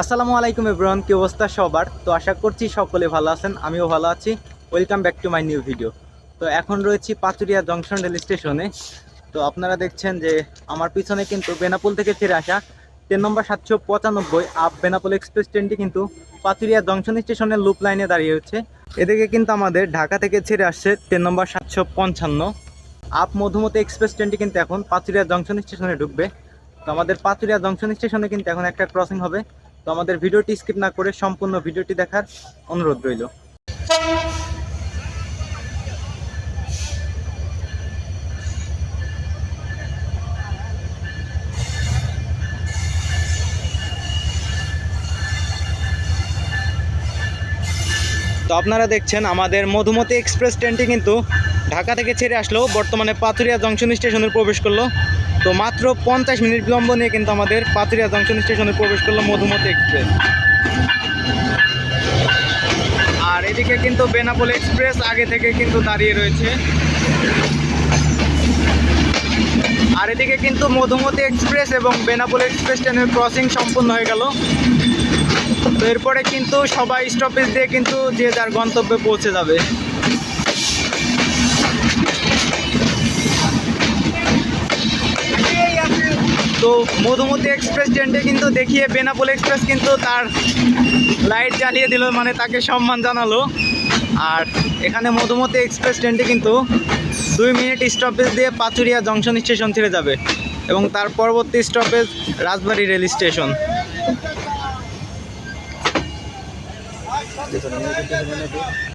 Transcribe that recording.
আসসালামু আলাইকুম এভরিওয়ান, কি অবস্থা সবার? তো আশা করছি সকলে ভালো আছেন, আমিও ভালো আছি। Welcome back to my new video তো এখন রয়েছি পাচুরিয়া জংশন রেল স্টেশনে তো আপনারা দেখছেন যে আমার পিছনে কিন্তু বেনাপুল থেকে ছেড়ে আসা ট্রেন নম্বর সাতশো পঁচানব্বই আপ বেনাপুল এক্সপ্রেস ট্রেনটি কিন্তু পাচুরিয়া জংশন স্টেশনের লুপ লাইনে দাঁড়িয়ে হচ্ছে। এদিকে কিন্তু আমাদের ঢাকা থেকে ছেড়ে আসছে ট্রেন নম্বর সাতশো পঞ্চান্ন। আপ মধুমতি এক্সপ্রেস ট্রেনটি কিন্তু এখন পাচুরিয়া জংশন স্টেশনে ঢুকবে। তো আমাদের পাচুরিয়া জংশন স্টেশনে কিন্তু এখন একটা ক্রসিং হবে। তো আমাদের ভিডিওটি স্কিপ না করে সম্পূর্ণ ভিডিওটি দেখার অনুরোধ রইল। তো আপনারা দেখছেন আমাদের মধুমতি এক্সপ্রেস ট্রেনটি কিন্তু ঢাকা থেকে ছেড়ে আসলো। বর্তমানে পাথুরিয়া জংশন স্টেশনে প্রবেশ করল। তো মাত্র পঞ্চাশ মিনিট বিলম্ব নিয়ে কিন্তু আমাদের পাথুরিয়া জংশন স্টেশনে প্রবেশ করল মধুমতি এক্সপ্রেস। আর এদিকে কিন্তু বেনাপোল এক্সপ্রেস আগে থেকে কিন্তু দাঁড়িয়ে রয়েছে। আর এদিকে কিন্তু মধুমতি এক্সপ্রেস এবং বেনাপোল এক্সপ্রেস ট্রেনের ক্রসিং সম্পূর্ণ হয়ে গেল। তো এরপরে কিন্তু সবাই স্টপেজ দিয়ে কিন্তু যে যার গন্তব্যে পৌঁছে যাবে। তো মধুমতি এক্সপ্রেস ট্রেনটি কিন্তু দেখিয়ে বেনাপোল এক্সপ্রেস কিন্তু তার লাইট জ্বালিয়ে দিল মানে তাকে সম্মান জানালো। আর এখানে মধুমতি এক্সপ্রেস ট্রেনটি কিন্তু দুই মিনিট স্টপেজ দিয়ে পাচুরিয়া জংশন স্টেশন ছেড়ে যাবে এবং তার পরবর্তী stoppage Rajbari rail station de economía y